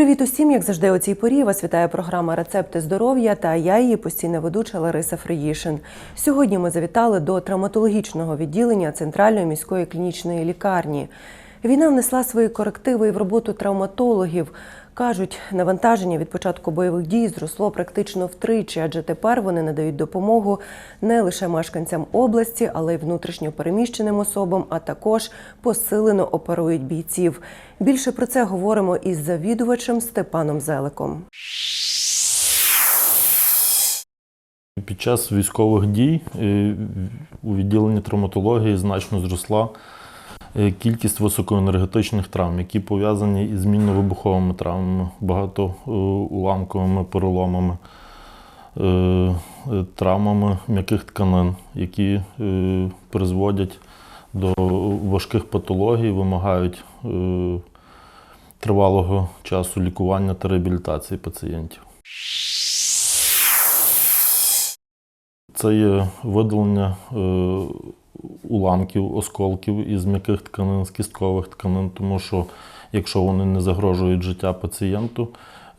Привіт усім, як завжди, у цій порі вас вітає програма Рецепти здоров'я та я її постійна ведуча Лариса Фриїшин. Сьогодні ми завітали до травматологічного відділення Центральної міської клінічної лікарні. Війна внесла свої корективи і в роботу травматологів. Кажуть, навантаження від початку бойових дій зросло практично втричі, адже тепер вони надають допомогу не лише мешканцям області, але й внутрішньо переміщеним особам, а також посилено оперують бійців. Більше про це говоримо із завідувачем Степаном Зеликом. Під час військових дій е, у відділенні травматології значно зросла кількість високоенергетичних травм, які пов'язані із змінно-вибуховими травмами, багатоуламковими переломами, е, е, травмами м'яких тканин, які е, призводять до важких патологій, вимагають е, тривалого часу лікування та реабілітації пацієнтів. Це є видалення е, уламків, осколків із м'яких тканин, з кісткових тканин, тому що якщо вони не загрожують життя пацієнту,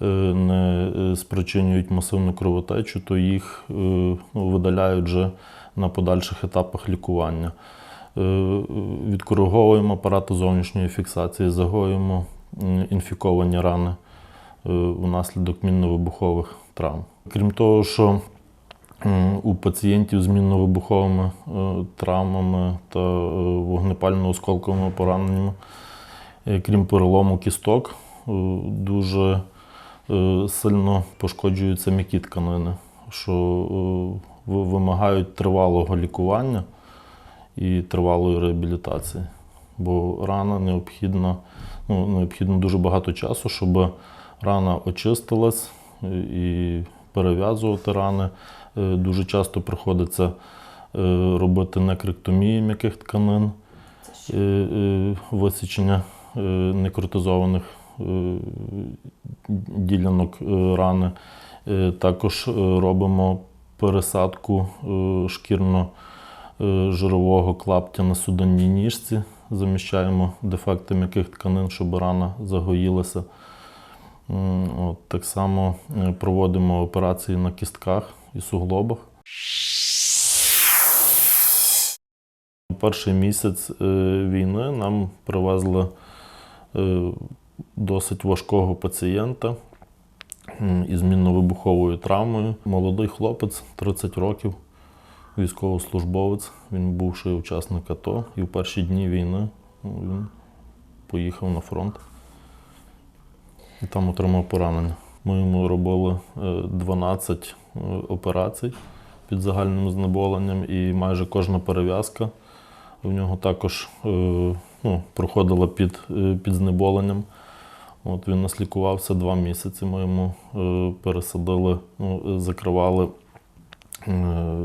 е, не е, спричинюють масивну кровотечу, то їх е, ну, видаляють вже на подальших етапах лікування. Відкориговуємо апарати зовнішньої фіксації, загоюємо інфіковані рани внаслідок мінно-вибухових травм. Крім того, що у пацієнтів з мінно-вибуховими е, травмами та е, вогнепально-осколковими пораненнями, е, крім перелому кісток, е, дуже е, сильно пошкоджуються м'які тканини, що е, вимагають тривалого лікування і тривалої реабілітації. Бо рана необхідна, ну, необхідно дуже багато часу, щоб рана очистилась е, і перев'язувати рани. Е, Дуже часто приходиться е, робити некректомії м'яких тканин, е, висічення е, некротизованих ділянок рани. Також робимо пересадку шкірно-жирового клаптя на судинній ніжці, заміщаємо дефекти м'яких тканин, щоб рана загоїлася. От, так само проводимо операції на кістках і суглобах. Перший місяць е, війни нам привезли е, досить важкого пацієнта із мінно-вибуховою травмою. Молодий хлопець, 30 років, військовослужбовець. Він бувший учасник АТО. І в перші дні війни ну, він поїхав на фронт і там отримав поранення. Ми йому робили е, 12 е, операцій під загальним знеболенням, і майже кожна перев'язка в нього також е, ну, проходила під, е, під знеболенням. От він нас лікувався два місяці. Ми йому е, пересадили, ну, закривали е,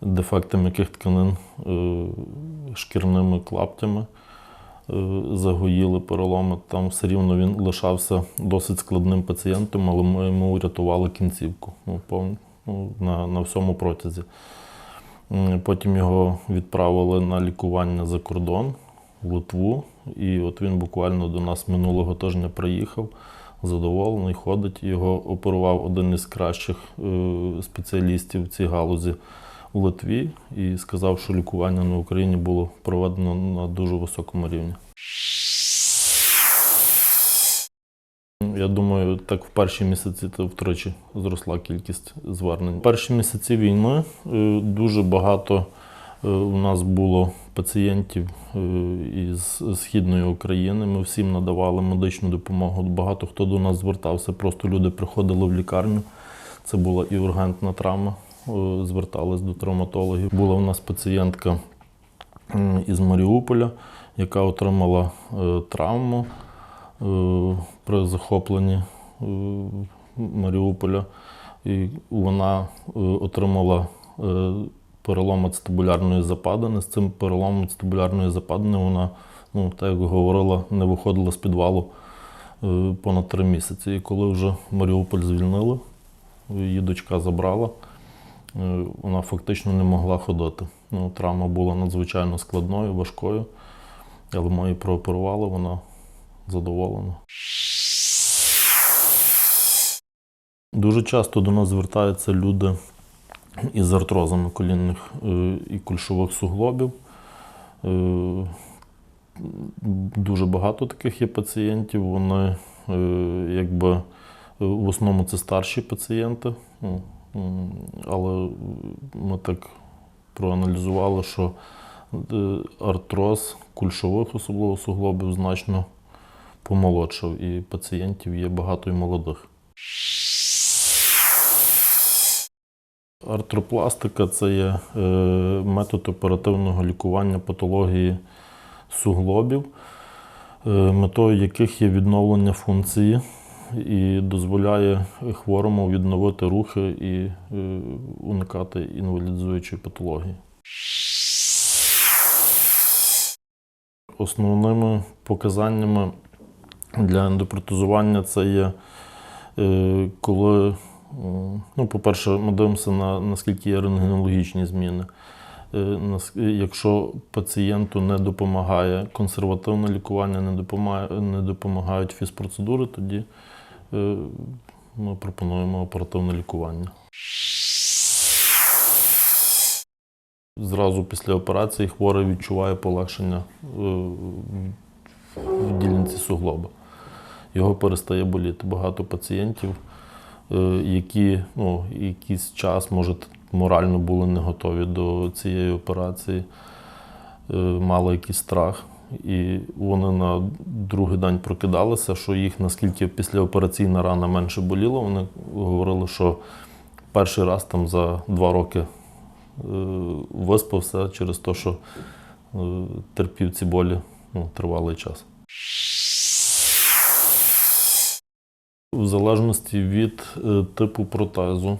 дефекти м'яких тканин е, шкірними клаптями е, загоїли переломи. Там все рівно він лишався досить складним пацієнтом, але ми йому врятували кінцівку ну, ну, на, на всьому протязі. Потім його відправили на лікування за кордон в Литву. І от він буквально до нас минулого тижня приїхав, задоволений, ходить. Його оперував один із кращих е, спеціалістів в цій галузі у Литві і сказав, що лікування на Україні було проведено на дуже високому рівні. Я думаю, так в перші місяці то втричі зросла кількість звернень. Перші місяці війни е, дуже багато е, у нас було пацієнтів е, із Східної України. Ми всім надавали медичну допомогу. Багато хто до нас звертався, просто люди приходили в лікарню. Це була і ургентна травма, звертались до травматологів. Була у нас пацієнтка із Маріуполя, яка отримала е, травму е, при захопленні е, Маріуполя. І вона е, отримала е, перелом ацетабулярної западини. З цим переломом ацетабулярної западини вона, ну, так як говорила, не виходила з підвалу е, понад три місяці. І коли вже Маріуполь звільнили, її дочка забрала, е, вона фактично не могла ходити. Ну, травма була надзвичайно складною, важкою, але ми її прооперували, вона задоволена. Дуже часто до нас звертаються люди із артрозами колінних е, і кульшових суглобів. Е, Дуже багато таких є пацієнтів. Вони е, якби е, в основному це старші пацієнти, Ну, але ми так проаналізували, що е, артроз кульшових, особливо суглобів, значно помолодшав, і пацієнтів є багато і молодих. Артропластика це є е, метод оперативного лікування патології суглобів, е, метою яких є відновлення функції і дозволяє хворому відновити рухи і е, уникати інвалідизуючої патології. Основними показаннями для ендопротезування це є е, коли, ну, по-перше, ми дивимося на наскільки є рентгенологічні зміни. Е, Якщо пацієнту не допомагає консервативне лікування, не допомагають фізпроцедури, тоді ми пропонуємо оперативне лікування. Зразу після операції хворий відчуває полегшення е, в ділянці суглоба. Його перестає боліти. Багато пацієнтів, е, які ну, якийсь час, може, морально були не готові до цієї операції, е, мали якийсь страх. І вони на другий день прокидалися, що їх наскільки післяопераційна рана менше боліла, вони говорили, що перший раз там за два роки е, виспався через те, що е, терпів ці болі ну, тривалий час. В залежності від е, типу протезу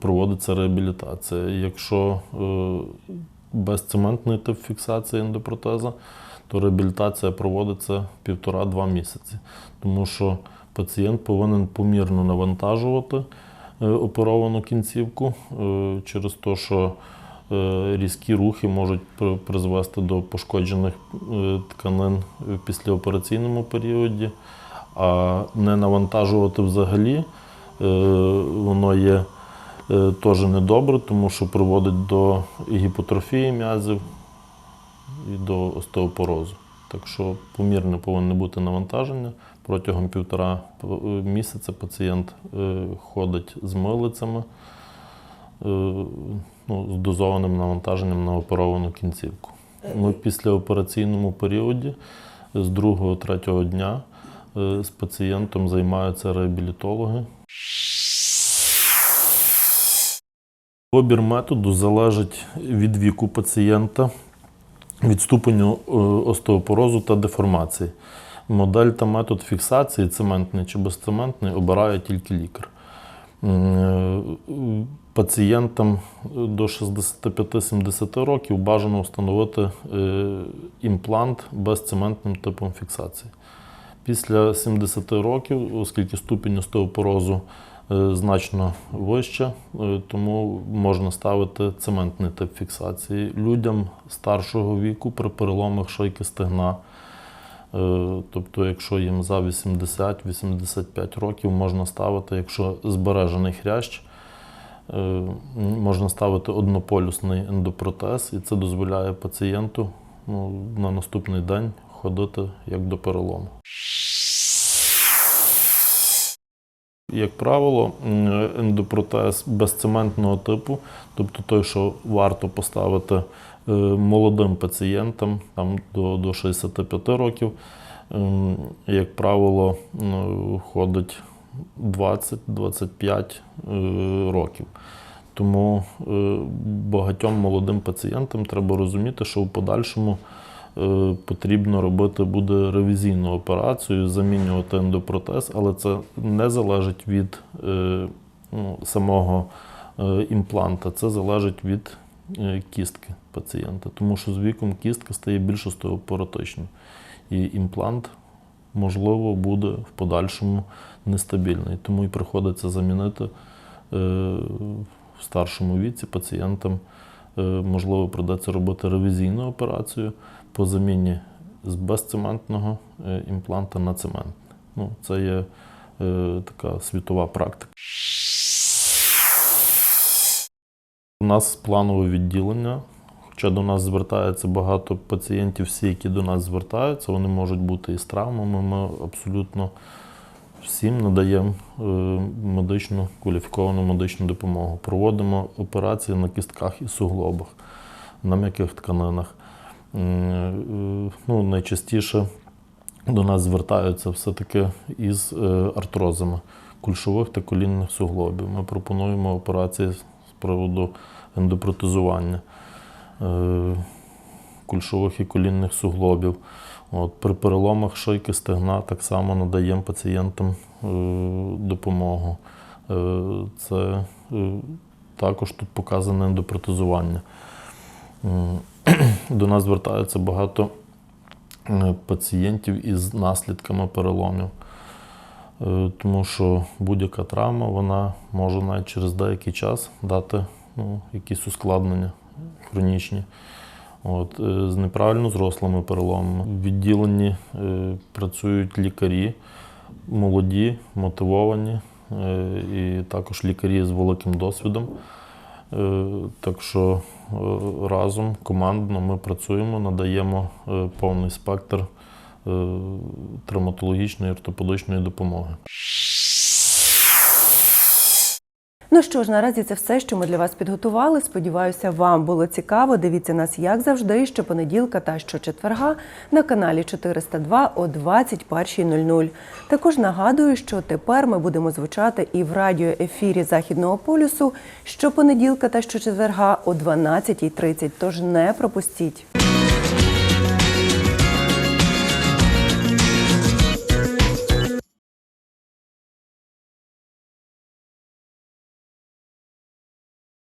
проводиться реабілітація. Якщо безцементний тип фіксації ендопротеза, то реабілітація проводиться півтора-два місяці, тому що пацієнт повинен помірно навантажувати е, оперовану кінцівку е, через те, що е, різкі рухи можуть призвести до пошкоджених тканин в післяопераційному періоді, а не навантажувати взагалі воно є теж недобре, тому що приводить до гіпотрофії м'язів і до остеопорозу. Так що помірне повинне бути навантаження. Протягом півтора е, місяця пацієнт е, ходить з милицями, е, ну, з дозованим навантаженням на оперовану кінцівку. Ми в післяопераційному періоді з другого-третього дня е, з пацієнтом займаються реабілітологи. Вибір методу залежить від віку пацієнта, від ступеню е, остеопорозу та деформації. Модель та метод фіксації цементний чи безцементний обирає тільки лікар. Е, Пацієнтам до 65-70 років бажано встановити е, імплант безцементним типом фіксації. Після 70 років, оскільки ступінь остеопорозу значно вища, е, тому можна ставити цементний тип фіксації. Людям старшого віку при переломах шийки стегна, е, тобто, якщо їм за 80-85 років, можна ставити, якщо збережений хрящ, е, можна ставити однополюсний ендопротез, і це дозволяє пацієнту ну, на наступний день ходити як до перелому. Як правило, ендопротез безцементного типу, тобто той, що варто поставити е, молодим пацієнтам там, до, до 65 років, як правило, ходить 20-25 е, років. Тому е, багатьом молодим пацієнтам треба розуміти, що в подальшому потрібно робити буде ревізійну операцію, замінювати ендопротез, але це не залежить від е, ну, самого е, імпланта, це залежить від е, кістки пацієнта, тому що з віком кістка стає більш остеопоротичною. І імплант, можливо, буде в подальшому нестабільний. Тому і приходиться замінити е, в старшому віці пацієнтам, е, можливо, придеться робити ревізійну операцію по заміні з безцементного е, імпланта на цементний. Ну, це є е, така світова практика. У нас планове відділення. Хоча до нас звертається багато пацієнтів, всі, які до нас звертаються, вони можуть бути і з травмами. Ми абсолютно всім надаємо е, медичну кваліфіковану медичну допомогу. Проводимо операції на кістках і суглобах, на м'яких тканинах. Е, Ну, найчастіше до нас звертаються все-таки із е, артрозами кульшових та колінних суглобів. Ми пропонуємо операції з приводу ендопротезування е, кульшових і колінних суглобів. От, при переломах шийки стегна так само надаємо пацієнтам допомогу. Це також тут показане ендопротезування. До нас звертаються багато е, пацієнтів із наслідками переломів. Е, Тому що будь-яка травма вона може навіть через деякий час дати ну, якісь ускладнення хронічні. От, е, з неправильно зрослими переломами. В відділенні е, працюють лікарі, молоді, мотивовані, е, і також лікарі з великим досвідом. Е, Так що е, разом командно ми працюємо, надаємо е, повний спектр травматологічної травматологічної ортопедичної допомоги. Ну що ж, наразі це все, що ми для вас підготували. Сподіваюся, вам було цікаво. Дивіться нас, як завжди, щопонеділка та щочетверга на каналі 402 о 21.00. Також нагадую, що тепер ми будемо звучати і в радіоефірі Західного полюсу щопонеділка та щочетверга о 12.30. Тож не пропустіть.